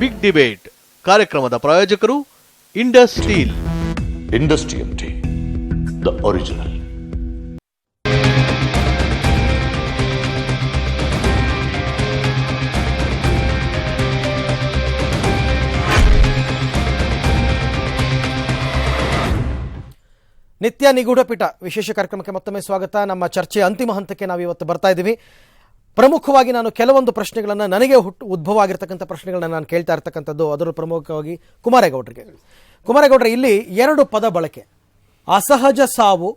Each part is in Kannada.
ಬಿಗ್ ಡಿಬೇಟ್ ಕಾರ್ಯಕ್ರಮದ ಪ್ರಾಯೋಜಕರು Indus steel. Industrial tea the original. ನಿತ್ಯ ನಿಗೂಢಪೀಠ ವಿಶೇಷ ಕಾರ್ಯಕ್ರಮಕ್ಕೆ ಮತ್ತೊಮ್ಮೆ ಸ್ವಾಗತ. ನಮ್ಮ ಚರ್ಚೆಯ ಅಂತಿಮ ಹಂತಕ್ಕೆ ನಾವು ಇವತ್ತು ಬರ್ತಾ ಇದ್ದೀವಿ. ಪ್ರಮುಖವಾಗಿ ನಾನು ಕೆಲವೊಂದು ಪ್ರಶ್ನೆಗಳನ್ನು ನನಗೆ ಹುಟ್ಟು ಉದ್ಭವ ಆಗಿರ್ತಕ್ಕಂಥ ಪ್ರಶ್ನೆಗಳನ್ನ ನಾನು ಕೇಳ್ತಾ ಇರ್ತಕ್ಕಂಥದ್ದು ಅದರ ಪ್ರಮುಖವಾಗಿ ಕುಮಾರೇಗೌಡರಿಗೆ. ಕುಮಾರೇಗೌಡರ ಇಲ್ಲಿ ಎರಡು ಪದ ಬಳಕೆ. ಅಸಹಜ ಸಾವು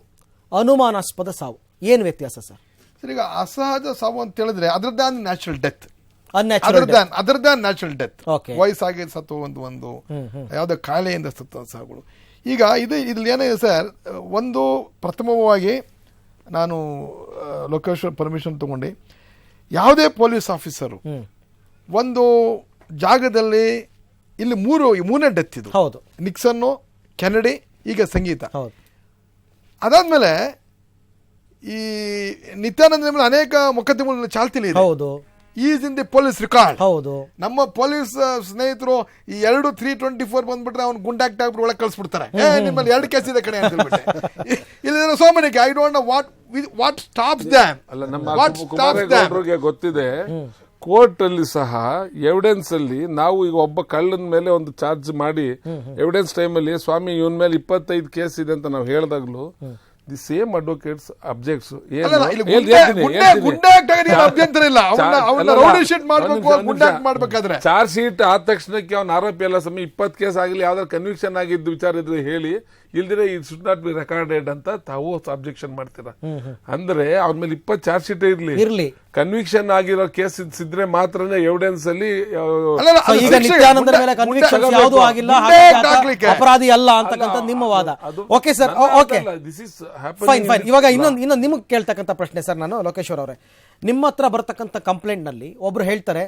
ಅನುಮಾನಾಸ್ಪದ ಸಾವು. ಏನು ವ್ಯತ್ಯಾಸ ಸರ್? ಸರ್ ಈಗ ಅಸಹಜ ಸಾವು ಅಂತ ಹೇಳಿದ್ರೆ other than natural death other than other than natural death. ವಯಸ್ಸಾಗಿ ಸತ್ತು ಒಂದು ಒಂದು ಯಾವುದೋ ಕಾಯಿಲೆಯಿಂದ ಸತ್ತ ಸಾವುಗಳು. ಈಗ ಇದು ಇಲ್ಲಿ ಏನಿದೆ ಸರ್ ಒಂದು ಪ್ರಥಮವಾಗಿ ನಾನು ಲೊಕೇಶನ್ ಪರ್ಮಿಷನ್ ತಗೊಂಡು. ಯಾವುದೇ ಪೊಲೀಸ್ ಆಫೀಸರು ಒಂದು ಜಾಗದಲ್ಲಿ ಇಲ್ಲಿ ಮೂರು ಮೂರನೇ ಡೆತ್ ಇದು. ಹೌದು. ನಿಕ್ಸನ್ನು ಕೆನಡಿ ಈಗ ಸಂಗೀತ. ಹೌದು. ಅದಾದ್ಮೇಲೆ ಈ ನಿತ್ಯಾನಂದ ಅನೇಕ ಮೊಕದ್ದಮೆಗಳು ಚಾಲ್ತಿಲಿ ಹೌದು. Is in the police record. ಹೌದು. ನಮ್ಮ ಪೊಲೀಸ್ ಸ್ನೇಹಿತರು ಈ ಎರಡು ತ್ರೀ ಟ್ವೆಂಟಿ ಫೋರ್ ಬಂದ್ಬಿಟ್ರೆ ಅವ್ನು ಗುಂಡಾಕ್ಟ್ ಆಗ್ಬಿಟ್ಟು ಒಳಗೆ ಕಳ್ಸ್ಬಿಡ್ತಾರೆ. ಏ ನಿಮ್ಮಲ್ಲಿ ಎರಡು ಕೇಸ್ ಇದೆ ಕಡೆ ಅಂತ ಹೇಳ್ಬಿಟ್ಟೆ ಇಲ್ಲಿ so many I don't know what what stops damn ಅಲ್ಲ ನಮ್ಮ ವಾಟ್ ಸ್ಟಾಪ್ಸ್ ದ್ಯಾಮ್ ಗೊತ್ತಿದೆ ಕೋರ್ಟ್ ಅಲ್ಲಿ ಸಹ ಎವಿಡೆನ್ಸ್ ಅಲ್ಲಿ ನಾವು ಈಗ ಒಬ್ಬ ಕಳ್ಳನ ಮೇಲೆ ಒಂದು ಚಾರ್ಜ್ ಮಾಡಿ ಎವಿಡೆನ್ಸ್ ಟೈಮ್ ಅಲ್ಲಿ ಸ್ವಾಮಿ ಇವನ್ ಮೇಲೆ ಇಪ್ಪತ್ತೈದು ಕೇಸ್ ಇದೆ ಅಂತ ನಾವು ಹೇಳಿದಾಗ್ಲು ದಿ ಸೇಮ್ ಅಡ್ವೊಕೇಟ್ಸ್ ಅಬ್ಜೆಕ್ಟ್ಸ್ ಅಭ್ಯಂತರ ಇಲ್ಲ. ಮಾಡ್ಬೇಕಾದ್ರೆ. ಚಾರ್ಜ್ ಶೀಟ್ ಆದ ತಕ್ಷಣಕ್ಕೆ ಅವ್ನ ಆರೋಪಿ ಎಲ್ಲ ಸಮಯ ಇಪ್ಪತ್ತು ಕೇಸ್ ಆಗಲಿ ಯಾವ್ದಾದ್ರು ಕನ್ವಿಕ್ಷನ್ ಆಗಿದ್ದು ವಿಚಾರ ಇದ್ರೆ ಹೇಳಿ ಇಲ್ದಿರೆ it should not be recorded ಅಂತ ತಾವು ಅಬ್ಜೆಕ್ಷನ್ ಮಾಡ್ತೀರಾ? ಅಂದ್ರೆ ಅವ್ರ ಮೇಲೆ ಇಪ್ಪತ್ತು ಚಾರ್ಜ್ ಶೀಟ್ ಇರ್ಲಿ. ಇರ್ಲಿ. ಕನ್ವಿಕ್ಷನ್ ಆಗಿರೋ ಕೇಸ್ ಇದ್ರೆ ಮಾತ್ರನೇ ಎವಿಡೆನ್ಸ್ ಅಲ್ಲಿ. ಅಪರಾಧಿ ಅಲ್ಲ ಅಂತಕ್ಕಂಥ ನಿಮ್ಮ ವಾದ. Okay sir okay fine fine ಇವಾಗ. ಇನ್ನೊಂದು ಇನ್ನೊಂದು ನಿಮಗೆ ಕೇಳ್ತಕ್ಕಂಥ ಪ್ರಶ್ನೆ ಸರ್ ನಾನು ಲೋಕೇಶ್ವರ್ ಅವರೇ ನಿಮ್ಮ ಹತ್ರ ಬರ್ತಕ್ಕಂಥ ಕಂಪ್ಲೇಂಟ್ನಲ್ಲಿ ಒಬ್ರು ಹೇಳ್ತಾರೆ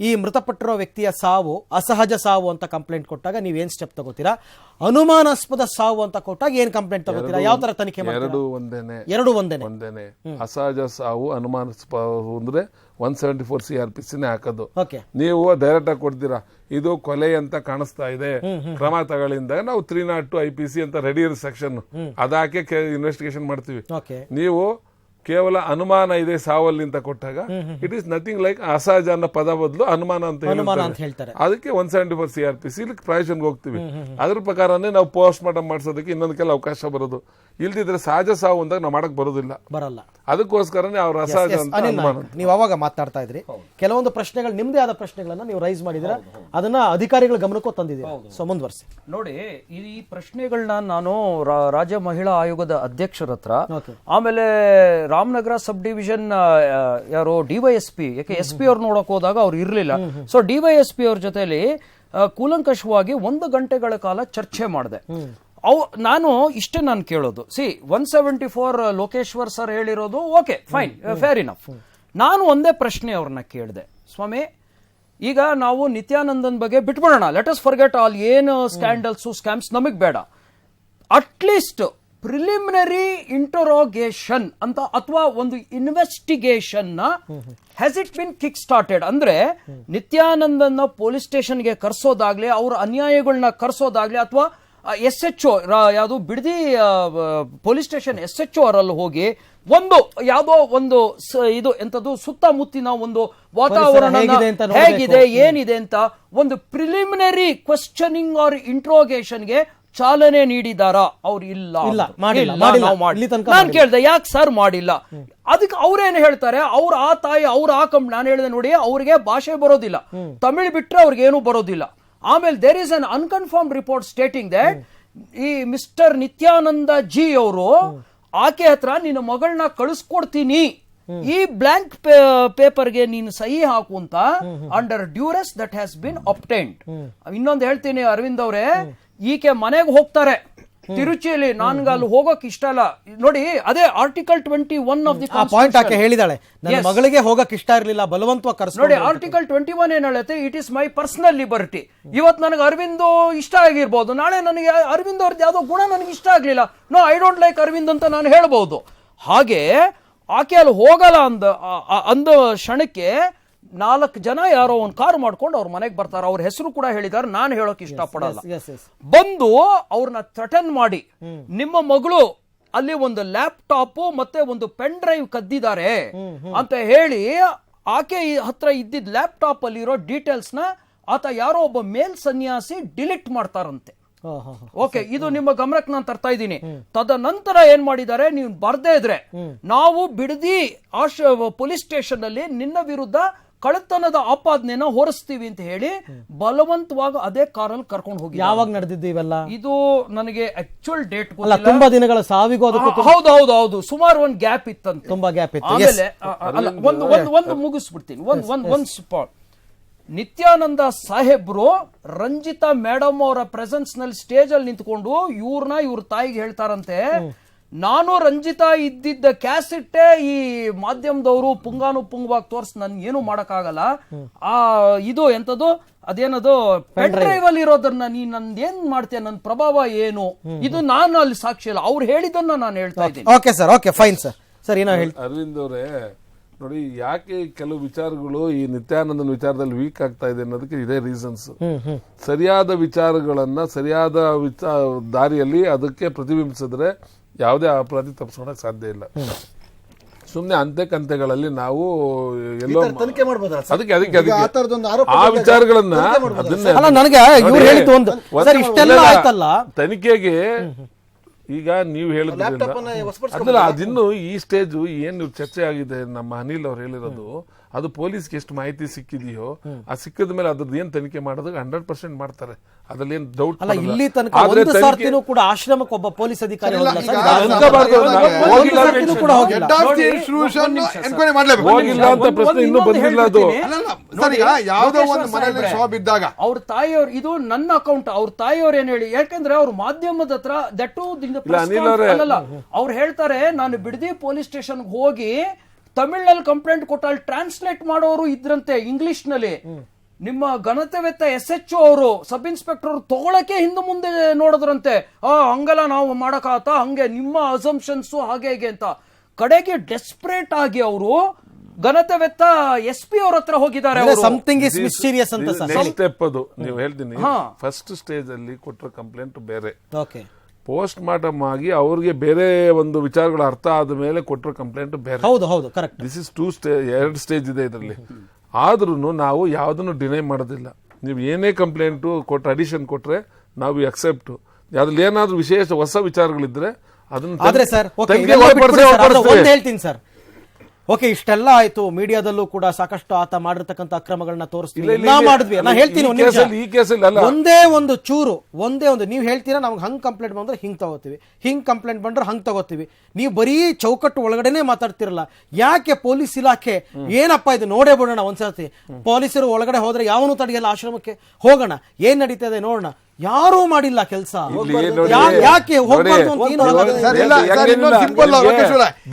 ಈ ಮೃತಪಟ್ಟಿರೋ ವ್ಯಕ್ತಿಯ ಸಾವು ಅಸಹಜ ಸಾವು ಅಂತ ಕಂಪ್ಲೇಂಟ್ ಕೊಟ್ಟಾಗ ನೀವೇನ್ ಏನ್ ಸ್ಟೆಪ್ ತಗೋತೀರಾ? ಅನುಮಾನಾಸ್ಪದ ಸಾವು ಅಂತ ಕೊಟ್ಟಾಗ ಏನ್ ಕಂಪ್ಲೇಂಟ್ ತಗೋತೀರಾ? ಯಾವ ತರ ತನಿಖೆ ಎರಡು ಒಂದೇನೆ. ಎರಡು ಒಂದೇನೆ. ಒಂದೇನೆ. ಅಸಹಜ ಸಾವು ಅನುಮಾನಾಸ್ಪದ ಅಂದ್ರೆ one seventy four C R P C ಹಾಕೋದು. ಓಕೆ. ನೀವು ಡೈರೆಕ್ಟ್ ಆಗಿ ಕೊಡ್ತೀರಾ? ಇದು ಕೊಲೆ ಅಂತ ಕಾಣಿಸ್ತಾ ಇದೆ. ಕ್ರಮ ತಗಳಿಂದ ನಾವು three not two I P C ಅಂತ ರೆಡಿ ಇರೋ ಸೆಕ್ಷನ್ ಅದಾಕೆ ಇನ್ವೆಸ್ಟಿಗೇಷನ್ ಮಾಡ್ತೀವಿ. ಓಕೆ. ನೀವು ಕೇವಲ ಅನುಮಾನ ಇದೆ ಸಾವಲ್ಲಿ ಅಂತ ಕೊಟ್ಟಾಗ ಇಟ್ ಈಸ್ ನಥಿಂಗ್ ಲೈಕ್ ಅಸಹಜ ಅನ್ನೋ ಪದ ಬದಲು ಅನುಮಾನ ಅಂತ ಹೇಳ್ತಾರೆ. ಅಂತ ಹೇಳ್ತಾರೆ. ಅದಕ್ಕೆ one seventy four C R P C ಪ್ರಾಯಶನ್ಗೆ ಹೋಗ್ತೀವಿ. ಅದ್ರ ಪ್ರಕಾರನೇ ನಾವು ಪೋಸ್ಟ್ ಮಾರ್ಟಮ್ ಮಾಡಿಸೋದಕ್ಕೆ ಇನ್ನೊಂದು ಕೆಲ ಅವಕಾಶ ಬರೋದು. ಇಲ್ದಿದ್ರೆ ಸಹಜ ಸಾವು ಅಂದಾಗ ನಾವು ಮಾಡಕ್ ಬರೋದಿಲ್ಲ. ಬರಲ್ಲ. ಅದಕ್ಕೋಸ್ಕರನೇ ಅವ್ರ ಅಸಹಜ Yes, ಅಂತ ಅನುಮಾನ. ನೀವು ಅವಾಗ ಮಾತಾಡ್ತಾ ಇದ್ರಿ. ಕೆಲವೊಂದು ಪ್ರಶ್ನೆಗಳು ನಿಮ್ದೇ ಆದ ಪ್ರಶ್ನೆಗಳನ್ನ ನೀವು ರೈಸ್ ಮಾಡಿದ್ರ ಅದನ್ನ ಅಧಿಕಾರಿಗಳ ಗಮನಕ್ಕೂ ತಂದಿದ್ದೀವಿ ಸೊ ಮುಂದುವರಿಸಿ. ನೋಡಿ ಈ ಪ್ರಶ್ನೆಗಳನ್ನ ನಾನು ರಾಜ್ಯ ಮಹಿಳಾ ಆಯೋಗದ ಅಧ್ಯಕ್ಷರ ಹತ್ರ ಆಮೇಲೆ ರಾಮನಗರ ಸಬ್ ಡಿವಿಷನ್ ಯಾರು ಡಿವೈಎಸ್ಪಿ ಯಾಕೆ ಎಸ್ ಪಿ ಅವ್ರು ನೋಡಕ್ ಹೋದಾಗ ಅವ್ರು ಇರ್ಲಿಲ್ಲ. ಸೊ ಡಿವೈಎಸ್ಪಿ ಅವ್ರ ಜೊತೆಲಿ ಕೂಲಂಕಷವಾಗಿ ಒಂದು ಗಂಟೆಗಳ ಕಾಲ ಚರ್ಚೆ ಮಾಡಿದೆ. ಅವು ನಾನು ಇಷ್ಟೇ ನಾನು ಕೇಳೋದು. C one seventy four Lokeshwar sir ಹೇಳಿರೋದು ಓಕೆ ಫೈನ್ ಫೇರ್ ಇನಫ್ ನಾನು ಒಂದೇ ಪ್ರಶ್ನೆ ಅವ್ರನ್ನ ಕೇಳಿದೆ. ಸ್ವಾಮಿ ಈಗ ನಾವು ನಿತ್ಯಾನಂದನ್ ಬಗ್ಗೆ ಬಿಟ್ಬಿಡೋಣ. ಲೆಟ್ ಅಸ್ ಫರ್ಗೆಟ್ ಆಲ್ ಏನು ಸ್ಕ್ಯಾಂಡಲ್ಸ್ ಸ್ಕ್ಯಾಮ್ಸ್ ನಮಗ್ ಬೇಡ. ಅಟ್ಲೀಸ್ಟ್ ಪ್ರಿಲಿಮಿನರಿ ಇಂಟರೋಗೇಷನ್ ಅಂತ ಅಥವಾ ಒಂದು ಇನ್ವೆಸ್ಟಿಗೇಷನ್ನ has it been kick started ಅಂದ್ರೆ ನಿತ್ಯಾನಂದನ್ನ ಪೊಲೀಸ್ ಸ್ಟೇಷನ್ಗೆ ಕರ್ಸೋದಾಗ್ಲಿ ಅವ್ರ ಅನ್ಯಾಯಗಳನ್ನ ಕರ್ಸೋದಾಗ್ಲಿ ಅಥವಾ ಎಸ್ ಎಚ್ ಒ ಯಾವುದು Bidadi police station S H ಅವರಲ್ಲಿ ಹೋಗಿ ಒಂದು ಯಾವುದೋ ಒಂದು ಇದು ಎಂಥದ್ದು ಸುತ್ತಮುತ್ತಿನ ಒಂದು ವಾತಾವರಣ. ಹೇಗಿದೆ ಏನಿದೆ ಅಂತ ಒಂದು ಪ್ರಿಲಿಮಿನರಿ ಕ್ವಶನಿಂಗ್ ಆರ್ ಇಂಟ್ರೋಗೇಷನ್ಗೆ ಚಾಲನೆ ನೀಡಿದಾರಾ? ಅವ್ರು ಇಲ್ಲ ನಾನು ಕೇಳ್ದೆ ಯಾಕೆ ಸರ್ ಮಾಡಿಲ್ಲ? ಅದಕ್ಕೆ ಅವ್ರೇನು ಹೇಳ್ತಾರೆ? ಅವ್ರ ಆ ತಾಯಿ ಅವ್ರ ಆ ಕಂಪ್ ನಾನು ಹೇಳಿದೆ ನೋಡಿ ಅವ್ರಿಗೆ ಭಾಷೆ ಬರೋದಿಲ್ಲ. ತಮಿಳ್ ಬಿಟ್ರೆ ಅವ್ರಿಗೆ ಏನು ಬರೋದಿಲ್ಲ. ಆಮೇಲೆ there is un unconfirmed report stating that ಈ ಮಿಸ್ಟರ್ ನಿತ್ಯಾನಂದ ಜಿ ಅವರು ಆಕೆ ಹತ್ರ ನಿನ್ನ ಮಗಳನ್ನ ಕಳಿಸ್ಕೊಡ್ತೀನಿ. ಈ ಬ್ಲಾಂಕ್ ಪೇಪರ್ಗೆ ನೀನು ಸಹಿ ಹಾಕು ಅಂತ under duress that has been obtained ಇನ್ನೊಂದು ಹೇಳ್ತೀನಿ ಅರವಿಂದ್ ಅವರೇ. ಈಕೆ ಮನೆಗೆ ಹೋಗ್ತಾರೆ. ತಿರುಚಿಯಲ್ಲಿ ನನ್ಗೆ ಅಲ್ಲಿ ಹೋಗೋಕ್ ಇಷ್ಟ ಇಲ್ಲ. ನೋಡಿ ಅದೇ article twenty one of the ಆ ಪಾಯಿಂಟ್ ಆಕೆ ಹೇಳಿದಾಳೆ. ನನ್ನ ಮಗಳಿಗೆ ಹೋಗಕ್ ಇಷ್ಟ ಇರ್ಲಿಲ್ಲ ಬಲವಂತವಾಗಿ ನೋಡಿ ಆರ್ಟಿಕಲ್ ಟ್ವೆಂಟಿ ಒನ್ ಏನ್ ಹೇಳುತ್ತೆ? It is my personal liberty ಇವತ್ತು ನನಗೆ ಅರವಿಂದ್ ಇಷ್ಟ ಆಗಿರ್ಬೋದು. ನಾಳೆ ನನಗೆ ಅರವಿಂದ್ ಅವ್ರದ್ದು ಯಾವುದೋ ಗುಣ ನನಗೆ ಇಷ್ಟ ಆಗ್ಲಿಲ್ಲ. No I don't like Arvind ಅಂತ ನಾನು ಹೇಳ್ಬೋದು. ಹಾಗೆ ಆಕೆ ಅಲ್ಲಿ ಹೋಗಲ್ಲ ಅಂದ ಅಂದ ಕ್ಷಣಕ್ಕೆ ನಾಲ್ಕು ಜನ ಯಾರೋ ಒಂದು ಕಾರ್ ಮಾಡ್ಕೊಂಡು ಅವ್ರ ಮನೆಗೆ ಬರ್ತಾರೆ. ಅವ್ರ ಹೆಸರು ಕೂಡ ಹೇಳಿದಾರೆ ನಾನು ಹೇಳೋಕೆ ಇಷ್ಟಪಡಲ್ಲ. ಬಂದು ಅವ್ರನ್ನ ಥ್ರೆಟನ್ ಮಾಡಿ ನಿಮ್ಮ ಮಗಳು ಅಲ್ಲಿ ಒಂದು ಲ್ಯಾಪ್ಟಾಪ್ ಮತ್ತೆ ಒಂದು ಪೆನ್ ಡ್ರೈವ್ ಕದ್ದಿದ್ದಾರೆ ಅಂತ ಹೇಳಿ ಆಕೆ ಹತ್ರ ಇದ್ದಿದ್ದ ಲ್ಯಾಪ್ಟಾಪ್ ಅಲ್ಲಿರೋ ಡೀಟೇಲ್ಸ್ನ ಆತ ಯಾರೋ ಒಬ್ಬ ಮೇಲ್ ಸನ್ಯಾಸಿ ಡಿಲೀಟ್ ಮಾಡ್ತಾರಂತೆ. ಓಕೆ ಇದು ನಿಮ್ಮ ಗಮನಕ್ಕೆ ನಾನು ತರ್ತಾ ಇದ್ದೀನಿ. ತದನಂತರ ಏನ್ ಮಾಡಿದ್ದಾರೆ? ನೀವು ಬರ್ದೇ ಇದ್ರೆ ನಾವು ಬಿಡದಿ ಆಶ ಪೊಲೀಸ್ ಸ್ಟೇಷನ್ ಅಲ್ಲಿ ನಿನ್ನ ವಿರುದ್ಧ ಕಳ್ಳತನದ ಆಪಾದನೆನ ಹೊರಿಸ್ತೀವಿ ಅಂತ ಹೇಳಿ ಬಲವಂತವಾಗಿ ಅದೇ ಕಾರಲ್ಲಿ ಕರ್ಕೊಂಡು ಹೋಗಿ ಯಾವಾಗ ನಡೆದಿದ್ದು ಇವೆಲ್ಲ? ಇದು ನನಗೆ ಆಕ್ಚುಯಲ್ ಡೇಟ್ ತುಂಬಾ ದಿನಗಳ ಸಾವಿಗೂ ಅದಕ್ಕೆ ಹೌದು ಹೌದು ಹೌದು. ಸುಮಾರು ಒಂದ್ ಗ್ಯಾಪ್ ಇತ್ತಂತ. ತುಂಬಾ ಗ್ಯಾಪ್ ಇತ್ತು. ಆಮೇಲೆ ಒಂದು ಒಂದು ಒಂದು ಮುಗಿಸ್ಬಿಡ್ತೀನಿ. ಒಂದ್ ಒಂದ್ ಒಂದ್ ಸ್ಪಾಟ್ ನಿತ್ಯಾನಂದ ಸಾಹೇಬ್ರು ರಂಜಿತಾ ಮೇಡಮ್ ಅವರ ಪ್ರೆಸೆನ್ಸ್ನಲ್ಲಿ ಸ್ಟೇಜ್ ಅಲ್ಲಿ ನಿಂತ್ಕೊಂಡು ಇವ್ರನ್ನ ಇವ್ರ ತಾಯಿಗೆ ಹೇಳ್ತಾರಂತೆ ನಾನು ರಂಜಿತಾ ಇದ್ದಿದ್ದ ಕ್ಯಾಸೆಟ್ಟೇ ಈ ಮಾಧ್ಯಮದವರು ಪುಂಗಾನು ಪುಂಗವಾಗಿ ತೋರಿಸ್ ನನ್ ಏನು ಮಾಡಕ್ಕಾಗಲ್ಲ. ಆ ಇದು ಎಂಥದ್ದು ಅದೇನದು? ಪೆನ್ ಡ್ರೈವ್ ಅಲ್ಲಿ ಇರೋದನ್ನ ನೀ ನಂದ್ ಏನ್ ಮಾಡ್ತೀಯ? ನನ್ನ ಪ್ರಭಾವ ಏನು? ಇದು ನಾನು ಅಲ್ಲಿ ಸಾಕ್ಷಿ ಅಲ್ಲ. ಅವ್ರು ಹೇಳಿದ್ದನ್ನ ನಾನು ಹೇಳ್ತಾ ಇದ್ದೀನಿ. Okay sir okay fine sir. Sir ಏನೋ ಹೇಳಿ. ಅರವಿಂದ್ ಅವರೇ ನೋಡಿ ಯಾಕೆ ಕೆಲವು ವಿಚಾರಗಳು ಈ ನಿತ್ಯಾನಂದನ ವಿಚಾರದಲ್ಲಿ ವೀಕ್ ಆಗ್ತಾ ಇದೆ ಅನ್ನೋದಕ್ಕೆ ಇದೇ ರೀಸನ್ಸ್ ಸರಿಯಾದ ವಿಚಾರಗಳನ್ನ ಸರಿಯಾದ ದಾರಿಯಲ್ಲಿ ಅದಕ್ಕೆ ಪ್ರತಿಬಿಂಬಿಸಿದ್ರೆ ಯಾವುದೇ ಅಪರಾಧಿ ತಪ್ಪಿಸ್ಕೊಳಕ್ ಸಾಧ್ಯ ಇಲ್ಲ ಸುಮ್ಮನೆ ಅಂತೆ ಕಂತೆಗಳಲ್ಲಿ ನಾವು ಎಲ್ಲೋ ತನಿಖೆ ಮಾಡ್ಬೋದಲ್ಲ? ಅದಕ್ಕೆ ಅದಕ್ಕೆ ಆ ವಿಚಾರಗಳನ್ನ ಅದನ್ನೇ ಅಲ್ಲ, ನನಗೆ ಇವ್ರು ಹೇಳಿದ್ದು ಒಂದು. ಸರ್, ಇಷ್ಟೆಲ್ಲ ಆಯ್ತಲ್ಲ? ತನಿಖೆಗೆ ಈಗ ನೀವು ಹೇಳಿದ್ರೆ ಲ್ಯಾಪ್ಟಾಪ್ ಅನ್ನ ವಶಪಡಿಸ್ಕೊಂಡ್ಬಿಟ್ರಾ? ಅದಲ್ಲ ಅದಿನ್ನು ಈ ಸ್ಟೇಜ್ ಏನು ಚರ್ಚೆ ಆಗಿದೆ ನಮ್ಮ ಅನಿಲ್ ಅವ್ರು ಹೇಳಿರೋದು ಅದು ಪೊಲೀಸ್ಗೆ ಎಷ್ಟು ಮಾಹಿತಿ ಸಿಕ್ಕಿದೆಯೋ ಆ ಸಿಕ್ಕಿದ ಮೇಲೆ ಅದ್ರದ್ದು ಏನ್ ತನಿಖೆ ಮಾಡೋದು ಹಂಡ್ರೆಡ್ ಪರ್ಸೆಂಟ್ ಮಾಡ್ತಾರೆ. ಅದ್ರಲ್ಲಿ ಏನ್ ಡೌಟ್ ಅಲ್ಲ ಇಲ್ಲಿ ತನಕ ಒಂದು ಸರ್ತಿನೂ ಕೂಡ ಆಶ್ರಮಕ್ಕೆ ಒಬ್ಬ ಪೊಲೀಸ್ ಅಧಿಕಾರಿ ಹೋಗಿಲ್ಲ ಅಂತ ಪ್ರಶ್ನೆ ಇನ್ನೂ ಬಂದಿಲ್ಲ ಅದು. ಯಾವುದೋ ಒಂದು ಮನೆಯಲ್ಲಿ ಶಾಪ್ ಇದ್ದಾಗ ಅವ್ರ ತಾಯಿಯವ್ರು ಇದು ನನ್ನ ಅಕೌಂಟ್ ಅವ್ರ ತಾಯಿಯವ್ರು ಏನ್ ಹೇಳಿ ಯಾಕಂದ್ರೆ ಅವ್ರ ಮಾಧ್ಯಮದ ಹತ್ರ ದಟ್ಟು. ಅವ್ರು ಹೇಳ್ತಾರೆ ನಾನು ಬಿಡದಿ ಪೊಲೀಸ್ ಸ್ಟೇಷನ್ ಹೋಗಿ ತಮಿಳ್ನಲ್ಲಿ ಕಂಪ್ಲೇಂಟ್ ಕೊಟ್ಟು ಅಲ್ಲಿ ಟ್ರಾನ್ಸ್ಲೇಟ್ ಮಾಡೋರು ಇದ್ರಂತೆ ಇಂಗ್ಲಿಷ್ನಲ್ಲಿ ನಿಮ್ಮ ಘನತೆವೆತ್ತ ಎಸ್ ಎಚ್ ಅವರು ಸಬ್ ಇನ್ಸ್ಪೆಕ್ಟರ್ ಅವರು ತಗೊಳಕ್ಕೆ ಹಿಂದೆ ಮುಂದೆ ನೋಡಿದ್ರಂತೆ. ಆ ಹಂಗೆಲ್ಲ ನಾವು ಮಾಡಕಾತ ಹಂಗೆ ನಿಮ್ಮ ಅಸಂಪ್ಷನ್ಸ್ ಹಾಗೆ ಹೇಗೆ ಅಂತ. ಕಡೆಗೆ ಡೆಸ್ಪರೇಟ್ ಆಗಿ ಅವರು ಘನತೆವೆತ್ತ ಎಸ್ ಪಿ ಅವ್ರ ಹತ್ರ ಹೋಗಿದ್ದಾರೆ ಸಮಥಿಂಗ್ ಇಸ್ ಮಿಸ್ಟೀರಿಯಸ್ ಅಂತ ಸರ್. ನೆಕ್ಸ್ಟ್ ಸ್ಟೆಪ್ ಅದು. ನೀವು ಹೇಳ್ತೀನಿ ಹಾ. ಫಸ್ಟ್ ಸ್ಟೇಜ್ ಅಲ್ಲಿ ಕೊಟ್ಟರೆ ಕಂಪ್ಲೇಂಟ್ ಬೇರೆ. ಓಕೆ ಪೋಸ್ಟ್ ಮಾರ್ಟಮ್ ಆಗಿ ಅವ್ರಿಗೆ ಬೇರೆ ಒಂದು ವಿಚಾರಗಳು ಅರ್ಥ ಆದ ಮೇಲೆ ಕೊಟ್ಟರೆ ಕಂಪ್ಲೇಂಟ್ ಬೇರೆ. ಹೌದು ಹೌದು correct this is two stay ಎರಡು ಸ್ಟೇಜ್ ಇದೆ ಇದರಲ್ಲಿ. ಆದ್ರೂ ನಾವು ಯಾವುದನ್ನು ಡಿನೈ ಮಾಡೋದಿಲ್ಲ. ನೀವು ಏನೇ ಕಂಪ್ಲೇಂಟು ಕೊಟ್ಟರೆ ಅಡಿಷನ್ ಕೊಟ್ಟರೆ ನಾವು ಅಕ್ಸೆಪ್ಟ್ ಅದ್ರಲ್ಲಿ ಏನಾದ್ರೂ ವಿಶೇಷ ಹೊಸ ವಿಚಾರಗಳಿದ್ರೆ ಅದನ್ನ ಹೇಳ್ತೀನಿ ಸರ್ ಓಕೆ ಇಷ್ಟೆಲ್ಲ ಆಯ್ತು. ಮೀಡಿಯಾದಲ್ಲೂ ಕೂಡ ಸಾಕಷ್ಟು ಆತ ಮಾಡಿರ್ತಕ್ಕಂಥ ಅಕ್ರಮಗಳನ್ನ ತೋರಿಸ್ತೀವಿ. ನಾ ಮಾಡಿದ್ವಿ. ನಾ ಹೇಳ್ತೀನಿ ನಿಮಿಷ. ಒಂದೇ ಒಂದು ಚೂರು ಒಂದೇ ಒಂದು ನೀವು ಹೇಳ್ತೀರಾ ನಮ್ಗೆ ಹಂಗ್ ಕಂಪ್ಲೇಂಟ್ ಬಂದ್ರೆ ಹಿಂಗ್ ತಗೋತೀವಿ. ಹಿಂಗ್ ಕಂಪ್ಲೇಂಟ್ ಬಂದ್ರೆ ಹಂಗ್ ತಗೋತೀವಿ. ನೀವು ಬರೀ ಚೌಕಟ್ಟು ಒಳಗಡೆನೆ ಮಾತಾಡ್ತಿರಲ್ಲ. ಯಾಕೆ ಪೊಲೀಸ್ ಇಲಾಖೆ ಏನಪ್ಪ ಇದು ನೋಡೇ ಬಿಡೋಣ ಒಂದ್ಸತಿ ಪೊಲೀಸರು ಒಳಗಡೆ ಹೋದ್ರೆ ಯಾವನು ತಡೆಯಲ್ಲ ಆಶ್ರಮಕ್ಕೆ? ಹೋಗೋಣ. ಏನ್ ನಡೀತದೆ ನೋಡೋಣ. ಯಾರೂ ಮಾಡಿಲ್ಲ ಕೆಲಸ. ಯಾಕೆ.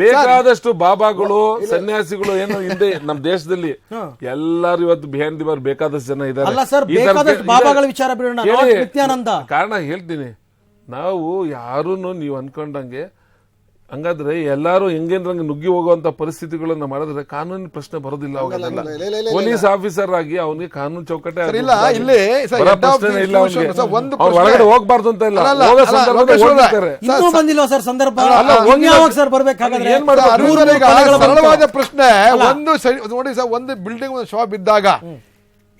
ಬೇಕಾದಷ್ಟು ಬಾಬಾಗಳು ಸನ್ಯಾಸಿಗಳು ಏನು ಹಿಂದೆ ನಮ್ಮ ದೇಶದಲ್ಲಿ ಎಲ್ಲರೂ ಇವತ್ತು ಬಿಹೈಂಡ್ ದಿ ಬಾರ್ ಬೇಕಾದಷ್ಟು ಜನ ಇದ್ದಾರೆ. ಅಲ್ಲ ಸರ್, ಈ ಬೇಕಾದಷ್ಟು ಬಾಬಾಗಳ ವಿಚಾರ ಬಿಡೋಣ. ಕಾರಣ ಹೇಳ್ತೀನಿ. ನಾವು ಯಾರು ನೀವು ಅನ್ಕೊಂಡಂಗೆ ಹಂಗಾದ್ರೆ ಎಲ್ಲಾರು ಹೆಂಗೇನ್ರಂಗೆ ನುಗ್ಗಿ ಹೋಗುವಂತ ಪರಿಸ್ಥಿತಿಗಳನ್ನ ಮಾಡಿದ್ರೆ ಕಾನೂನಿನ ಪ್ರಶ್ನೆ ಬರೋದಿಲ್ಲ ಅವಾಗೆಲ್ಲ ಪೊಲೀಸ್ ಆಫೀಸರ್ ಆಗಿ ಅವನಿಗೆ ಕಾನೂನು ಚೌಕಟ್ಟೆ ಇಲ್ಲ, ಇಲ್ಲಿ ಇಲ್ಲ ಒಳಗಡೆ ಹೋಗ್ಬಾರ್ದು ಅಂತ ಇಲ್ಲ. ಇನ್ನೂ ಸರ್. ಸಂದರ್ಭ. ಸರ್ ಬರ್ಬೇಕಾದ್ರೆ ಏನ್. ಸರಳವಾದ ಪ್ರಶ್ನೆ. ಒಂದು ನೋಡಿ ಸರ್ ಒಂದು ಬಿಲ್ಡಿಂಗ್ ಒಂದು ಶಾಪ್ ಇದ್ದಾಗ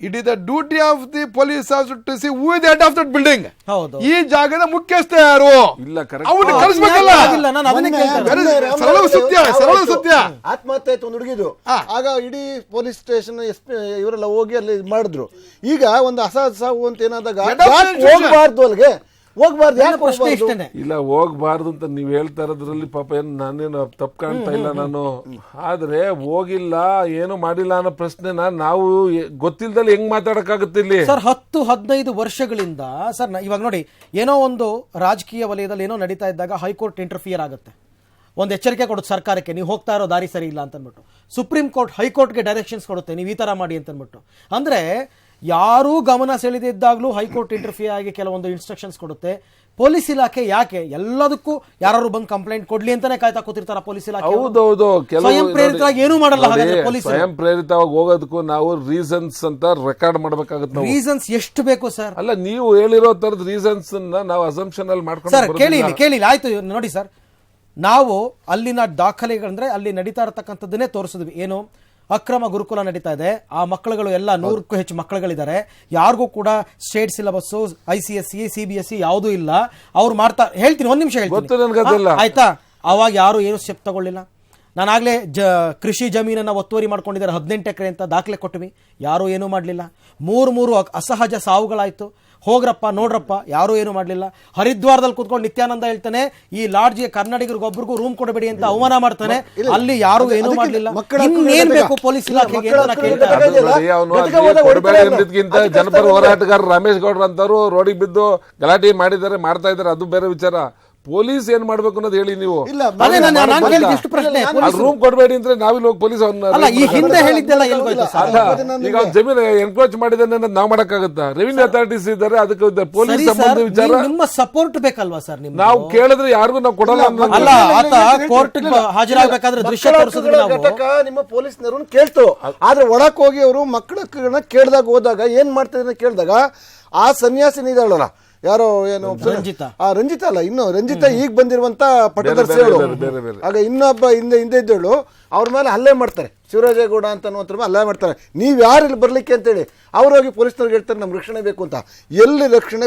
it is the duty of the police to see who is head of that building ಹೌದು. ಈ ಜಾಗದ ಮುಖ್ಯಸ್ಥ ಯಾರು? ಇಲ್ಲ ಕರೆಕ್ಟ್ ಅವನು ಕಳಿಸ್ಬೇಕಲ್ಲ? ನ್ಯಾಯ ನಾನು ಅದನ್ನೇ ಕೇಳ್ತಾ ಇರೋದು. ಸರಳ ಸತ್ಯ, ಸರಳ ಸತ್ಯ. ಆತ್ಮಹತ್ಯೆ ಆಯ್ತು ಒಂದು ಹುಡುಗಿದು. ಆ. ಆಗ ಇಡೀ ಪೊಲೀಸ್ ಸ್ಟೇಷನ್ ಎಸ್ ಪಿ ಇವರೆಲ್ಲ ಹೋಗಿ ಅಲ್ಲಿ ಮಾಡಿದ್ರು. ಈಗ ಒಂದು ಅಸಹಜ ಸಾವು ಅಂತ ಏನಾದಾಗ Head of ಯಾಕೆ institution. ಹೋಗ್ಬಾರ್ದು ಅಲ್ಲಿಗೆ ಹೋಗ್ಬಾರ್ದು ಯಾಕೆ ಪ್ರಶ್ನೆ ಇಲ್ಲ ಹೋಗ್ಬಾರ್ದು ಅಂತ ನೀವ್ ಹೇಳ್ತಾ ಇರೋದ್ರಲ್ಲಿ ಪಾಪ ಏನು ನಾನೇನು ತಪ್ಪು ಕಾಣ್ತಾ ಇಲ್ಲ ನಾನು. ಆದ್ರೆ ಹೋಗಿಲ್ಲ ಏನು ಮಾಡಿಲ್ಲ ಅನ್ನೋ ಪ್ರಶ್ನೆನ ನಾವು ಗೊತ್ತಿಲ್ದಲ್ಲಿ ಹೆಂಗ್ ಮಾತಾಡಕ್ಕಾಗುತ್ತೆ ಇಲ್ಲಿ? ಸರ್ ಹತ್ತು ಹದಿನೈದು ವರ್ಷಗಳಿಂದ ಸರ್ ಇವಾಗ ನೋಡಿ ಏನೋ ಒಂದು ರಾಜಕೀಯ ವಲಯದಲ್ಲಿ ಏನೋ ನಡೀತಾ ಇದ್ದಾಗ ಹೈಕೋರ್ಟ್ ಇಂಟರ್ಫಿಯರ್ ಆಗುತ್ತೆ. ಒಂದು ಎಚ್ಚರಿಕೆ ಕೊಡುತ್ತೆ ಸರ್ಕಾರಕ್ಕೆ ನೀವು ಹೋಗ್ತಾ ಇರೋ ದಾರಿ ಸರಿ ಇಲ್ಲ ಅಂತನ್ಬಿಟ್ಟು. ಸುಪ್ರೀಂ ಕೋರ್ಟ್ ಹೈಕೋರ್ಟ್ಗೆ ಡೈರೆಕ್ಷನ್ಸ್ ಕೊಡುತ್ತೆ ನೀವು ಈ ಥರ ಮಾಡಿ ಅಂತನ್ಬಿಟ್ಟು. ಅಂದರೆ ಯಾರೂ ಗಮನ ಸೆಳೆದಿದ್ದಾಗಲೂ ಹೈಕೋರ್ಟ್ ಇಂಟರ್ಫಿಯರ್ ಆಗಿ ಕೆಲವೊಂದು ಇನ್ಸ್ಟ್ರಕ್ಷನ್ಸ್ ಕೊಡುತ್ತೆ. ಪೊಲೀಸ್ ಇಲಾಖೆ ಯಾಕೆ? ಎಲ್ಲದಕ್ಕೂ ಯಾರು ಬಂದು ಕಂಪ್ಲೇಂಟ್ ಕೊಡ್ಲಿ ಅಂತಾನೆ ಕಾಯ್ತಾ ಕೂತಿರ್ತಾರ ಪೊಲೀಸ್ ಇಲಾಖೆ ಹೌದೌದು ಸ್ವಯಂ ಪ್ರೇರಿತವಾಗಿ ಏನು ಮಾಡಲ್ಲ ಪೊಲೀಸ್ ಹಾಗಾದ್ರೆ ಪೊಲೀಸರು. ಸ್ವಯಂ ಪ್ರೇರಿತವಾಗಿ ಹೋಗೋದಕ್ಕೂ ನಾವು ರೀಸನ್ಸ್ ಅಂತ ರೆಕಾರ್ಡ್ ಮಾಡಬೇಕಾಗುತ್ತೆ ರೀಸನ್ಸ್ ಎಷ್ಟು ಬೇಕು ಸರ್ ಅಲ್ಲ ನೀವು ಹೇಳಿರೋ ತರದ ರೀಸನ್ಸ್ ನಾವು ಅಸಂಪ್ಷನ್ ಅಲ್ಲಿ ಮಾಡ್ಕೊಂಡು ಸರ್ ಕೇಳಿ ಕೇಳಿ ಆಯ್ತು ನೋಡಿ ಸರ್ ನಾವು ಅಲ್ಲಿನ ದಾಖಲೆಗಳಂದ್ರೆ ಅಲ್ಲಿ ನಡೀತಾ ಇರತಕ್ಕಂಥದ್ದನ್ನೇ ತೋರಿಸಿದ್ವಿ. ಏನು? ಅಕ್ರಮ ಗುರುಕುಲ ನಡೀತಾ ಇದೆ. ಆ ಮಕ್ಕಳುಗಳು ಎಲ್ಲ ನೂರಕ್ಕೂ ಹೆಚ್ಚು ಮಕ್ಕಳುಗಳಿದ್ದಾರೆ. ಯಾರಿಗೂ ಕೂಡ state syllabus I C S C C B S C ಯಾವುದೂ ಇಲ್ಲ. ಅವ್ರು ಮಾಡ್ತಾ ಹೇಳ್ತೀನಿ ಒಂದ್ ನಿಮಿಷ. ಹೇಳ್ತೀನಿ. ಆಯ್ತಾ? ಅವಾಗ ಯಾರು ಏನು ಸ್ಟೆಪ್ ತಗೊಳ್ಳಿಲ್ಲ. ನಾನಾಗಲೇ ಜ ಕೃಷಿ ಜಮೀನನ್ನು ಒತ್ತುವರಿ ಮಾಡ್ಕೊಂಡಿದ್ದಾರೆ. ಹದಿನೆಂಟು ಎಕರೆ ಅಂತ ದಾಖಲೆ ಕೊಟ್ಟಿವಿ. ಯಾರೂ ಏನೂ ಮಾಡಲಿಲ್ಲ. ಮೂರು ಮೂರು ಅಸಹಜ ಸಾವುಗಳಾಯಿತು. ಹೋಗ್ರಪ್ಪ ನೋಡ್ರಪ್ಪ ಯಾರೂ ಏನು ಮಾಡಲಿಲ್ಲ. ಹರಿದ್ವಾರದಲ್ಲಿ ಕುತ್ಕೊಂಡು ನಿತ್ಯಾನಂದ ಹೇಳ್ತಾನೆ ಈ ಲಾಡ್ಜ್ಗೆ ಕನ್ನಡಿಗರಿಗೊಬ್ಬರಿಗೂ ರೂಮ್ ಕೊಡಬೇಡಿ ಅಂತ ಅವಮಾನ ಮಾಡ್ತಾನೆ. ಅಲ್ಲಿ ಯಾರು ಏನು ಮಾಡಲಿಲ್ಲ. ಇನ್ನೇನ್ ಬೇಕು ಪೊಲೀಸ್ ಇಲ್ಲ, ಇಲಾಖೆಗೆ ಮಕ್ಕಳ ಅಂತ ನಾನು ಹಕ್ಕುಗಳ ಕೇಳ್ತಾ ಜೊತೆಗೆ- ಇರೋದು. ಅದು ನೋಡಿ, ಅವ್ನು ಜೊತೆಗೆ ಅಲ್ಲಿ ಹೋದ ಕೊಡಬೇಡಿ ಹೊಡಿತಾರೆ ಅನ್ನೋದಕ್ಕಿಂತ ಅದಕ್ಕೆ ಜನಪರ ಹೋರಾಟಗಾರ ರಮೇಶ್ ಗೌಡ್ರ ಅಂತವ್ರು ರೋಡಿಗೆ ಬಿದ್ದು ಗಲಾಟೆ ಮಾಡಿದ್ದಾರೆ ಮಾಡ್ತಾ ಇದ್ದಾರೆ. ಅದು ಬೇರೆ ವಿಚಾರ. ಪೊಲೀಸ್ ಏನ್ ಮಾಡ್ಬೇಕು ಅನ್ನೋದು ಹೇಳಿ ನೀವು. ಇಲ್ಲ ಅದೇ ನಾನು ನಾನು ಕೇಳಿದ ಇಷ್ಟು ಪ್ರಶ್ನೆ. ರೂಮ್ ಕೊಡಬೇಡಿ ಅಂದ್ರೆ ನಾವಿಲ್ಲಿ ಹೋಗಿ ಪೊಲೀಸ್ ಅವ್ನ ಅಲ್ಲ ಈ ಹಿಂದೆ ಹೇಳಿದ್ದೆಲ್ಲ ಎಲ್ಗೋಯ್ತು ಸರ್? ಅಲ್ಲ ಈಗ ಜಮೀನ್ ಜಮೀನು ಎನ್ಕ್ರೋಚ್ ಮಾಡಿದಾನೆ ಅನ್ನೋದು ನಾವು ಮಾಡಕ್ಕಾಗತ್ತಾ? ರೆವಿನ್ಯೂ ಅಥಾರಿಟೀಸ್ ಇದ್ದಾರೆ ಅದಕ್ಕೆ ಪೊಲೀಸ್ ಸರಿ ಸಂಬಂಧ ವಿಚಾರ? ನೀವು- ನಿಮ್ಮ ಸಪೋರ್ಟ್ ಬೇಕಲ್ವಾ ಸರ್ ನಾವು ಕೇಳಿದ್ರೆ ಯಾರಿಗೂ ನಾವು ಕೊಡಲ್ಲ ಅನ್ನೋದು ಅಲ್ಲ ಆತ ಕೋರ್ಟ್ ಹಾಜರಾಗಬೇಕಾದ್ರೆ ದೃಶ್ಯ ಮಕ್ಕಳ ತೋರಿಸಿದ್ವಿ ಹಕ್ಕುಗಳ ನಾವು. ಘಟಕ ನಿಮ್ಮ ಪೊಲೀಸ್ನವ್ರನ್ನ ಕೇಳ್ತು. ಆದ್ರೆ ಒಳಕ್ ಹೋಗಿ ಅವರು ಮಕ್ಕಳ ಹಕ್ಕುಗಳನ್ನ ಕೇಳಿದಾಗ ಹೋದಾಗ ಏನ್ ಮಾಡ್ತಿದ್ರೆ ಕೇಳಿದಾಗ ಆ ಸನ್ಯಾಸಿನ ಇದ್ದಾಳಲ್ಲ ಯಾರೋ ಏನು ರಂಜಿತಾ. ಆ ರಂಜಿತಾ ಅಲ್ಲ ಇನ್ನು ರಂಜಿತಾ ಈಗ ಬಂದಿರುವಂತ ಬೇರೆ. ಆಗ ಇನ್ನೊಬ್ಬ ಹಿಂದೆ ಹಿಂದೆ ಇದ್ದಳು ಅವ್ರ ಮೇಲೆ ಹಲ್ಲೆ ಮಾಡ್ತಾರೆ. ಶಿವರಾಜೇಗೌಡ ಅಂತ ಅನ್ನುವಂಥವ್ರ ಮೇಲೆ ಹಲ್ಲೆ ಮಾಡ್ತಾರೆ. ನೀವ್ ಯಾರು ಇಲ್ಲಿ ಬರ್ಲಿಕ್ಕೆ ಅಂತೇಳಿ ಅವ್ರು ಹೋಗಿ ಪೊಲೀಸ್ನವ್ರಿಗೆ ಹೇಳ್ತಾರೆ ನಮ್ಗೆ ರಕ್ಷಣೆ ಬೇಕು ಅಂತ. ಎಲ್ಲಿ ರಕ್ಷಣೆ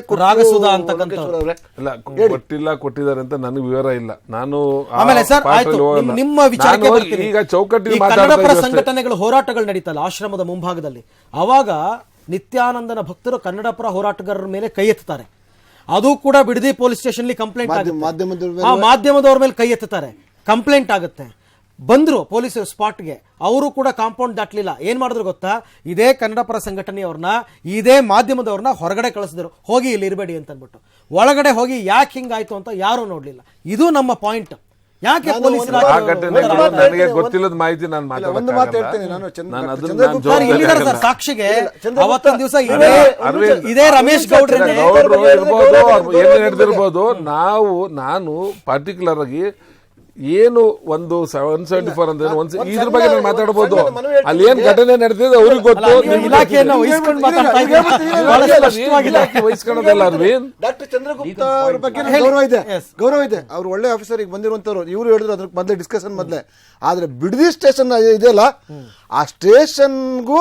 ಇಲ್ಲ ಕೊಟ್ಟಿಲ್ಲ ಕೊಟ್ಟಿದ್ದಾರೆ ಅಂತ ನನಗೆ ವಿವರ ಇಲ್ಲ. ನಾನು ಆಮೇಲೆ ಸರ್ ಆಯ್ತು. ನಿಮ್ಮ ವಿಚಾರಕ್ಕೆ ಬರ್ತೀನಿ. ಈಗ ಪರ ಸಂಘಟನೆಗಳು ಹೋರಾಟಗಳು ನಡೀತಲ್ಲ ಆಶ್ರಮದ ಮುಂಭಾಗದಲ್ಲಿ. ಅವಾಗ ನಿತ್ಯಾನಂದನ ಭಕ್ತರು ಕನ್ನಡಪರ ಹೋರಾಟಗಾರರ ಮೇಲೆ ಕೈ ಎತ್ತುತ್ತಾರೆ. ಅದು ಕೂಡ ಬಿಡದಿ ಪೊಲೀಸ್ ಸ್ಟೇಷನ್ ಕಂಪ್ಲೇಂಟ್ ಆಗುತ್ತೆ. ಮಾಧ್ಯಮದವ್ರ ಮೇಲೆ ಕೈ ಎತ್ತುತ್ತಾರೆ. ಕಂಪ್ಲೇಂಟ್ ಆಗುತ್ತೆ. ಬಂದ್ರು ಪೊಲೀಸರು ಸ್ಪಾಟ್ಗೆ. ಅವರು ಕೂಡ ಕಾಂಪೌಂಡ್ ದಾಟ್ಲಿಲ್ಲ. ಏನ್ ಮಾಡಿದ್ರು ಗೊತ್ತಾ? ಇದೇ ಕನ್ನಡ ಪರ ಸಂಘಟನೆಯವ್ರನ್ನ ಇದೇ ಮಾಧ್ಯಮದವ್ರನ್ನ ಹೊರಗಡೆ ಕಳಿಸಿದ್ರು. ಹೋಗಿ ಇಲ್ಲಿ ಇರಬೇಡಿ ಅಂತ ಅಂದ್ಬಿಟ್ಟು ಒಳಗಡೆ ಹೋಗಿ ಯಾಕೆ ಹಿಂಗಾಯ್ತು ಅಂತ ಯಾರು ನೋಡ್ಲಿಲ್ಲ. ಇದು ನಮ್ಮ ಪಾಯಿಂಟ್. ಯಾಕೆ ಪೊಲೀಸ್ ಆ ನನಗೆ ಗೊತ್ತಿಲ್ಲದ ಮಾಹಿತಿ ನಾನು ಒಂದು ಮಾತು ಹೇಳ್ತೀನಿ ನಾನು. ಚಂದ್ರ- ನಾನು ಅದನ್ನ ಚಂದ್ರಗುಪ್ತ ನಾನು ಸರ್ ಇಲ್ಲಿದ್ದಾರೆ ಜವಾಬ್ದಾರಿ ಸರ್ ಸಾಕ್ಷಿಗೆ? ಅವತ್ತೊಂದು ದಿವಸ ಇದೇ ಅರವಿಂದ್- ಇದೇ ರಮೇಶ್ ಗೌಡ್ರನ್ನೇ ಗೌಡ್ರು ಗೌಡ್ರು ಇರ್ಬೋದು ಅವ್ರು ಏನೇ ನಡೆದಿರ್ಬೋದು ನಾವು ನಾನು ಪರ್ಟಿಕ್ಯುಲರ್ ಆಗಿ ಏನು ಒಂದು ಸೆವೆನ್ ಸೆವೆಂಟಿ ಫೋರ್ ಅಂದ್ರೆ ಒಂದ್ ಇದ್ರ ಬಗ್ಗೆ ನಾನು ಮಾತಾಡಬಹುದು ಅಲ್ಲಿ ಏನ್ ಘಟನೆ ನಡೆದಿದೆ ಅವ್ರಿಗೆ ಗೊತ್ತು. ವಹಿಸ್ಕೊಳ್ಳೋದಿಲ್ಲ ಅರವಿಂದ್ ಡಾಕ್ಟರ್ ಚಂದ್ರಗುಪ್ತ ಅವ್ರ ಬಗ್ಗೆ ಗೌರವ ಇದೆ. ಗೌರವ ಇದೆ. ಅವ್ರು ಒಳ್ಳೆ ಆಫೀಸರ್ ಈಗ ಬಂದಿರುವಂತವ್ರು. ಇವರು ಹೇಳಿದ್ರು ಅದ್ರ ಮೊದಲೇ ಡಿಸ್ಕಷನ್ ಮೊದಲೇ. ಆದ್ರೆ ಬಿಡದಿ ಸ್ಟೇಷನ್ ಇದೆಯಲ್ಲ ಆ ಸ್ಟೇಷನ್ಗೂ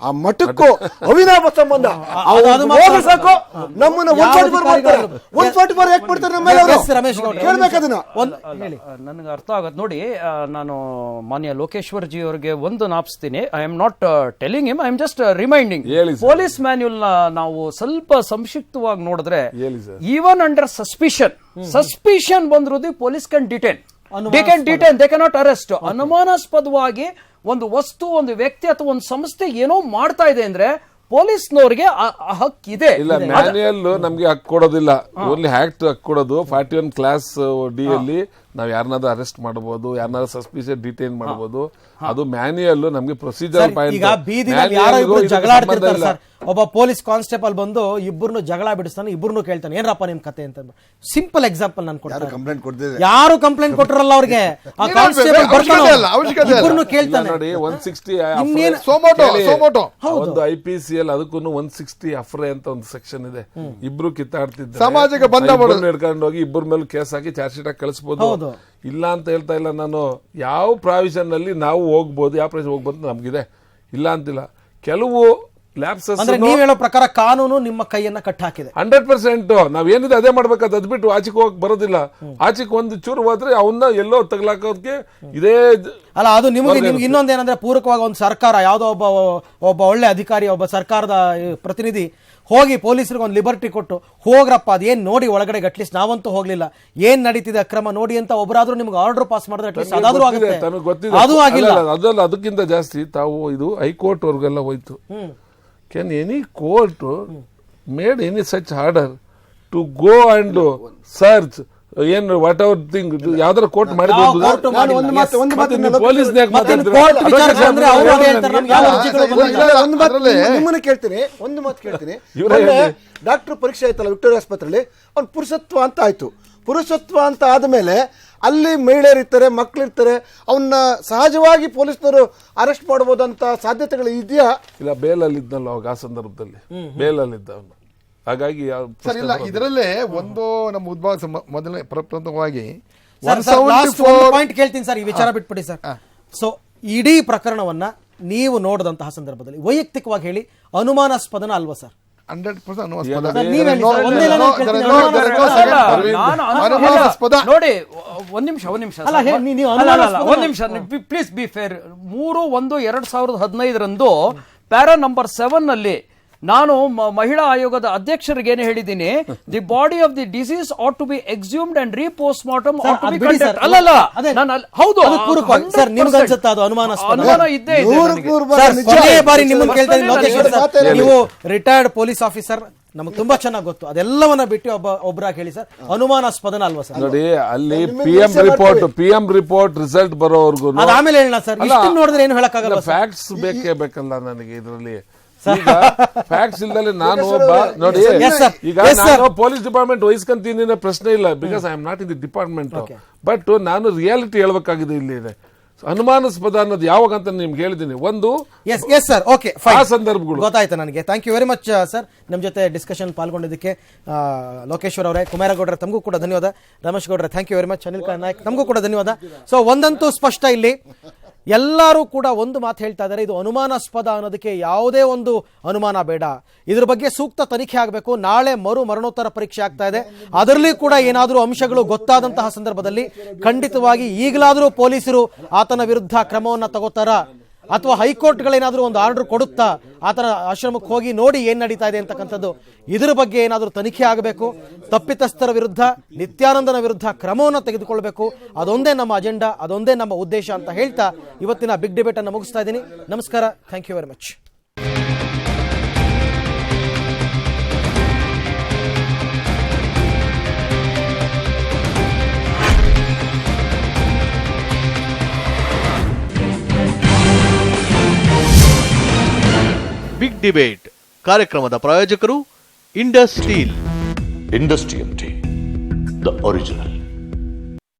ಆ ಮಠಕ್ಕೂ ಅವಿನಾಭ ಸಂಬಂಧ. ಸಾಕು ನಮ್ಮನ್ನ ಒನ್ ಫಾರ್ಟಿ ಫೋರ್ ಮಾಡ್ತಾರೆ? ಒನ್ ಫಾರ್ಟಿ ಫೋರ್ ಯಾಕೆ ಮಾಡ್ತಾರೆ ನಮ್ಮ ಮೇಲೆ ರಮೇಶ್ ಗೌಡ್ರೆ. ಕೇಳ್ಬೇಕು ಅದನ್ನ. ನನಗೆ ಅರ್ಥ ಆಗತ್ತೆ ನೋಡಿ ನಾನು ಮಾನ್ಯ ಲೋಕೇಶ್ವರ್ ಜಿ ಅವರಿಗೆ ಒಂದು ನಾಪ್ಸ್ತೀನಿ. I am not telling him I am just reminding police ಮ್ಯಾನ್ಯುಲ್ನ ನಾವು ಸ್ವಲ್ಪ ಸಂಕ್ಷಿಪ್ತವಾಗಿ ನೋಡಿದ್ರೆ. ಈವನ್ ಅಂಡರ್ ಸಸ್ಪಿಷನ್ ಸಸ್ಪಿಷನ್ ಬಂದಿರೋದು police can detain they can detain they not arrest ಅನುಮಾನಾಸ್ಪದವಾಗಿ ಒಂದು ವಸ್ತು ಒಂದು ವ್ಯಕ್ತಿ ಅಥವಾ ಒಂದು ಸಂಸ್ಥೆ ಏನೋ ಮಾಡ್ತಾ ಇದೆ ಅಂದ್ರೆ ಪೊಲೀಸ್ನವ್ರಿಗೆ ಆ- ಇದೆ ಹಕ್ಕಿದೆ ಇಲ್ಲ ಮ್ಯಾನ್ಯಲ್ ನಮ್ಗೆ ಹಕ್ಕು ಕೊಡೋದಿಲ್ಲ. ಓನ್ಲಿ ಹ್ಯಾಕ್ಟ್ ಹಕ್ಕು ಕೊಡೋದು. ಫಾರ್ಟಿ ಒನ್ ಕ್ಲಾಸ್ ಡಿ ಅಲ್ಲಿ ನಾವ್ ಯಾರನ್ನಾದ್ರೂ ಅರೆಸ್ಟ್ ಮಾಡಬಹುದು ಯಾರನ್ನಾದ್ರೂ ಸಸ್ಪಿಷಿಯಸ್ ಡಿಟೈನ್ ಮಾಡಬಹುದು ಅದು ಮ್ಯಾನ್ಯಲ್ ನಮಗೆ ಪ್ರೊಸೀಜರ್ ಪಾಯಿಂಟ್ ಈಗ ಬೀದಿನಲ್ಲಿ ಯಾರೋ ಇಬ್ರು ಜಗಳ ಆಡ್ತಿರ್ತಾರೆ ಸರ್. ಒಬ್ಬ ಪೊಲೀಸ್ ಕಾನ್ಸ್ಟೇಬಲ್ ಬಂದು ಇಬ್ಬರನ್ನು ಜಗಳ ಬಿಡಿಸ್ತಾನೆ ಇಬ್ಬರನ್ನು ಕೇಳ್ತಾನೆ ಏನರಪ್ಪ ನಿಮ್ ಕತೆ? ಅಂತ ಸಿಂಪಲ್ ಎಕ್ಸಾಂಪಲ್ ನಾನು ಕೊಡ್ತಾರೆ ಕಂಪ್ಲೇಂಟ್ ಯಾರು ಕಂಪ್ಲೇಂಟ್ ಕೊಟ್ಟರಲ್ಲ ಅವ್ರಿಗೆ? ಆ ಕಾನ್ಸ್ಟೇಬಲ್ ಬರ್ತಾನೆ. ಇಬ್ಬರನ್ನು ಕೇಳ್ತಾನೆ. ನೋಡಿ ಒನ್ ಸಿಕ್ಸ್ಟಿ ಇನ್ನೇನು- ಸೋಮೋಟೋ ಸೋಮೋಟೋ. ಒಂದು ಐ ಪಿ ಸಿ ಎಲ್ ಅದಕ್ಕೂ ಒನ್ ಸಿಕ್ಸ್ಟಿ ಅಫ್ರೆ ಅಂತ ಒಂದು ಸೆಕ್ಷನ್ ಇದೆ. ಇಬ್ರು ಕಿತ್ತಾಡ್ತಿದ್ದಾರೆ. ಸಮಾಜಕ್ಕೆ ಬಂದ. ಹಿಡ್ಕೊಂಡು ಹೋಗಿ ಇಬ್ಬರ ಮೇಲೆ ಕೇಸ್ ಹಾಕಿ ಚಾರ್ಜ್ ಶೀಟ್ ಕಳಿಸಬಹುದು ಕಳಿಸ್ಬೋದು. ಇಲ್ಲ ಅಂತ ಹೇಳ್ತಾ ಇಲ್ಲ ನಾನು. ಯಾವ ಪ್ರಾವಿಷನ್ನಲ್ಲಿ ನಾವು ಹೋಗ್ಬೋದು, ಯಾವ ಪ್ರಾವಿಷನ್ ಹೋಗ್ಬೋದು ನಮ್ಗಿದೆ. ಇಲ್ಲ ಅಂತಿಲ್ಲ. ಕೆಲವು ಲ್ಯಾಬ್ಸಸ್ ಅಂದ್ರೆ ನೀವ್ ಹೇಳೋ ಪ್ರಕಾರ ಕಾನೂನು ನಿಮ್ಮ ಕೈಯನ್ನ ಕಟ್ ಹಾಕಿದೆ ಹಂಡ್ರೆಡ್ ಪರ್ಸೆಂಟ್ ನಾವೇನಿದೆ ಅದೇ ಮಾಡ್ಬೇಕಾದ ಅದ್ ಬಿಟ್ಟು ಆಚೆಗೆ ಹೋಗಕ್ ಬರೋದಿಲ್ಲ. ಆಚೆಗೆ ಒಂದು ಚೂರು ಹೋದ್ರೆ ಅವನ್ನ ಎಲ್ಲೋ ತಗ್ಲಾಕೋದಕ್ಕೆ ಇದೇ ಅಲ್ಲ ಅದು ನಿಮಗೆ ನಿಮ್ಗೆ ಇನ್ನೊಂದು ಏನಂದ್ರೆ ಪೂರಕವಾಗಿ ಒಂದು ಸರ್ಕಾರ ಯಾವುದೋ ಒಬ್ಬ ಒಬ್ಬ ಒಳ್ಳೆ ಅಧಿಕಾರಿ ಒಬ್ಬ ಸರ್ಕಾರದ ಪ್ರತಿನಿಧಿ ಹೋಗಿ ಪೊಲೀಸರಿಗೆ ಒಂದು ಲಿಬರ್ಟಿ ಕೊಟ್ಟು ಹೋಗ್ರಪ್ಪ ಅದೇನ್ ನೋಡಿ ಒಳಗಡೆ ಅಟ್ಲೀಸ್ಟ್ ನಾವಂತೂ ಹೋಗ್ಲಿಲ್ಲ. ಏನ್ ನಡೀತಿದೆ ಅಕ್ರಮ ನೋಡಿ ಅಂತ ಒಬ್ಬರಾದ್ರೂ ನಿಮ್ಗೆ ಆರ್ಡರ್ ಪಾಸ್ ಮಾಡಿದ್ರೆ ಅಟ್ಲೀಸ್ಟ್ ಅದಾದ್ರೂ ಆಗುತ್ತೆ. ಅದು ಆಗಿಲ್ಲ. ಅದಲ್ಲ ಅದಕ್ಕಿಂತ ಜಾಸ್ತಿ ತಾವು ಇದು ಹೈಕೋರ್ಟ್ ವರ್ಗೆಲ್ಲ ಹೋಯ್ತು. Can any court made any such order to go and search ಏನು ವಾಟ್ ಅವರ್ ಥಿಂಗ್ ಯಾವ್ದಾರ ಕೋರ್ಟ್ court ನಿಮ್ಮನ್ನ ಕೇಳ್ತೀನಿ ಒಂದು ಮಾತು ಕೇಳ್ತೀನಿ. ಇವ್ರೇ ಡಾಕ್ಟರ್ ಪರೀಕ್ಷೆ ಆಯ್ತಲ್ಲ ವಿಕ್ಟೋರಿಯಾ ಆಸ್ಪತ್ರೆಯಲ್ಲಿ ಅವ್ನು ಪುರುಷತ್ವ ಅಂತ ಆಯ್ತು. ಪುರುಷತ್ವ ಅಂತ ಆದಮೇಲೆ ಅಲ್ಲಿ ಮಹಿಳೆಯರಿರ್ತಾರೆ ಮಕ್ಕಳಿರ್ತಾರೆ ಅವನ್ನ ಸಹಜವಾಗಿ ಪೊಲೀಸ್ನವರು ಅರೆಸ್ಟ್ ಮಾಡ್ಬೋದಂತ ಸಾಧ್ಯತೆಗಳು ಇದೆಯಾ? ಇಲ್ಲ ಬೇಲಲ್ಲಿ ಇದ್ನಲ್ಲ ಅವಾಗ ಆ ಸಂದರ್ಭದಲ್ಲಿ. ಬೇಲಲ್ಲಿ ಇದ್ದ ಅವನು. ಹಾಗಾಗಿ ಸರಿ ಸರ್ ಇಲ್ಲ. ಇದರಲ್ಲೇ ಒಂದು ನಮ್ಮ ಉದ್ಭವ ಮೊದಲನೇ ಪ್ರಪ್ರಥಮವಾಗಿ ಸರ್, ಸರ್, last ಒಂದು ಪಾಯಿಂಟ್ ಕೇಳ್ತೀನಿ ಸರ್ ಈ ವಿಚಾರ ಬಿಟ್ಬಿಡಿ ಸರ್. ಸೊ ಇಡೀ ಪ್ರಕರಣವನ್ನ ನೀವು ನೋಡಿದಂತಹ ಸಂದರ್ಭದಲ್ಲಿ ವೈಯಕ್ತಿಕವಾಗಿ ಹೇಳಿ ಅನುಮಾನಾಸ್ಪದನ ಅಲ್ವಾ ಸರ್? ಹಂಡ್ರೆಡ್ ಪರ್ಸೆಂಟ್ ಅಲ್ಲಿ ಅಲ್ಲ, ಅನುಮಾನಾಸ್ಪದ. ನೋಡಿ ಒಂದ್ ನಿಮಿಷ ಒಂದ್ ನಿಮಿಷ ಅಲ್ಲ, ಅಲ್ಲ, ಅಲ್ಲ, ಅಲ್ಲ, ಒಂದ್ ನಿಮಿಷ ಪ್ಲೀಸ್ ಬಿ ಫೇರ್ ಮೂರು ಒಂದು ಎರಡ್ ಸಾವಿರದ ಹದಿನೈದರಂದು ಪ್ಯಾರಾ ನಂಬರ್ ಸೆವೆನ್ನಲ್ಲಿ ನಾನು ಮ- ಮಹಿಳಾ ಆಯೋಗದ ಅಧ್ಯಕ್ಷರಿಗೆ ಏನು ಹೇಳಿದ್ದೀನಿ the body of the deceased ought to be exhumed and re post mortem sir, ಅದ್ ಬಿಡಿ ಸರ್. ಅಲ್ಲಲ್ಲ ನಾನು ಹೌದು. ಸರ್, 100% ನಿಮ್ಗೆ ಅನ್ಸುತ್ತಾ ಅದು ಅನುಮಾನ ಅನುಮಾನ ಇದ್ದೇ ಇದೆ ಬಾರಿ ಸರ್ ನಿಜ. ಬಾರಿ ನಿಮ್ಮನ್ನು ಕೇಳ್ತಾ ಇದ್ದೀನಿ. ನೀವು ರಿಟೈರ್ಡ್ ಪೊಲೀಸ್ ಆಫೀಸರ್ ನಮಗೆ ತುಂಬಾ ಚೆನ್ನಾಗಿ ಗೊತ್ತು. ಅದೆಲ್ಲವನ್ನ ಬಿಟ್ಟು ಒಬ್ಬ ಒಬ್ಬರಾಗಿ ಹೇಳಿ ಸರ್. ಅನುಮಾನಾಸ್ಪದನ ಅಲ್ವಾ ಸರ್? ನೋಡಿ ಅಲ್ಲಿ P M report. P M report result ಬರೋವರೆಗೂ ಆಮೇಲೆ ಹೇಳೋಣ ಸರ್. ನೋಡಿದ್ರೆ ಏನು ಹೇಳಕ್ಕಾಗಲ್ಲ ಫ್ಯಾಕ್ಟ್ಸ್ ಬೇಕೇ ಬೇಕಲ್ಲ ನನಗೆ ಇದರಲ್ಲಿ. ಫ್ಯಾಕ್ಟ್ಸ್ ಇಲ್ಲದಲ್ಲಿ ನಾನು ಒಬ್ಬ ನೋಡಿ. ಈಗ ನಾನು ಪೊಲೀಸ್ ಡಿಪಾರ್ಟ್ಮೆಂಟ್ ವಹಿಸ್ಕೊಂತೀನಿ ಪ್ರಶ್ನೆ ಇಲ್ಲ because I am not in the department but ನಾನು ರಿಯಾಲಿಟಿ ಹೇಳ್ಬೇಕಾಗಿದೆ ಇಲ್ಲಿ ಅನುಮಾನಸ್ಪದ ಅನ್ನೋದು ಯಾವಾಗ ಅಂತ ನಿಮ್ಗೆ ಹೇಳಿದ್ದೀನಿ. ಒಂದು ಎಸ್ ಎಸ್ ಸರ್ ಓಕೆ ಆ ಸಂದರ್ಭಗಳು. ಗೊತ್ತಾಯ್ತು ನನಗೆ. Thank you very much sir ನಮ್ಮ ಜೊತೆ ಡಿಸ್ಕಷನ್ ಪಾಲ್ಗೊಂಡಿದ್ದಕ್ಕೆ ಲೋಕೇಶ್ವರ್ ಅವರೇ ಕುಮಾರಗೌಡರ ತಮಗೂ ಕೂಡ ಧನ್ಯವಾದ. ರಮೇಶ್ ಗೌಡರ thank you very much Anil Nayak ತಮಗೂ ಕೂಡ ಧನ್ಯವಾದ. ಸೊ ಒಂದಂತೂ ಸ್ಪಷ್ಟ ಇಲ್ಲಿ. ಎಲ್ಲರೂ ಕೂಡ ಒಂದು ಮಾತು ಹೇಳ್ತಾ ಇದ್ದಾರೆ, ಇದು ಅನುಮಾನಾಸ್ಪದ ಅನ್ನೋದಕ್ಕೆ ಯಾವುದೇ ಒಂದು ಅನುಮಾನ ಬೇಡ. ಇದ್ರ ಬಗ್ಗೆ ಸೂಕ್ತ ತನಿಖೆ ಆಗಬೇಕು, ನಾಳೆ ಮರು ಮರಣೋತ್ತರ ಪರೀಕ್ಷೆ ಆಗ್ತಾ ಇದೆ. ಅದರಲ್ಲಿ ಕೂಡ ಏನಾದರೂ ಅಂಶಗಳು ಗೊತ್ತಾದಂತಹ ಸಂದರ್ಭದಲ್ಲಿ ಖಂಡಿತವಾಗಿ ಈಗಲಾದರೂ ಪೊಲೀಸರು ಆತನ ವಿರುದ್ಧ ಕ್ರಮವನ್ನು ತಗೋತಾರ? ಅಥವಾ ಹೈಕೋರ್ಟ್ಗಳೇನಾದರೂ ಒಂದು ಆರ್ಡರ್ ಕೊಡುತ್ತಾ ಆತನ ಆಶ್ರಮಕ್ಕೆ ಹೋಗಿ ನೋಡಿ ಏನು ನಡೀತಾ ಇದೆ ಅಂತಕ್ಕಂಥದ್ದು, ಇದರ ಬಗ್ಗೆ ಏನಾದರೂ ತನಿಖೆ ಆಗಬೇಕು, ತಪ್ಪಿತಸ್ಥರ ವಿರುದ್ಧ, ನಿತ್ಯಾನಂದನ ವಿರುದ್ಧ ಕ್ರಮವನ್ನು ತೆಗೆದುಕೊಳ್ಬೇಕು. ಅದೊಂದೇ ನಮ್ಮ ಅಜೆಂಡಾ, ಅದೊಂದೇ ನಮ್ಮ ಉದ್ದೇಶ ಅಂತ ಹೇಳ್ತಾ ಇವತ್ತಿನ ಬಿಗ್ ಡಿಬೇಟ್ ಅನ್ನು ಮುಗಿಸ್ತಾ ಇದ್ದೀನಿ. ನಮಸ್ಕಾರ thank you very much big debate ಕಾರ್ಯಕ್ರಮದ ಪ್ರಾಯೋಜಕರು Indus steel Industrial tea, the original.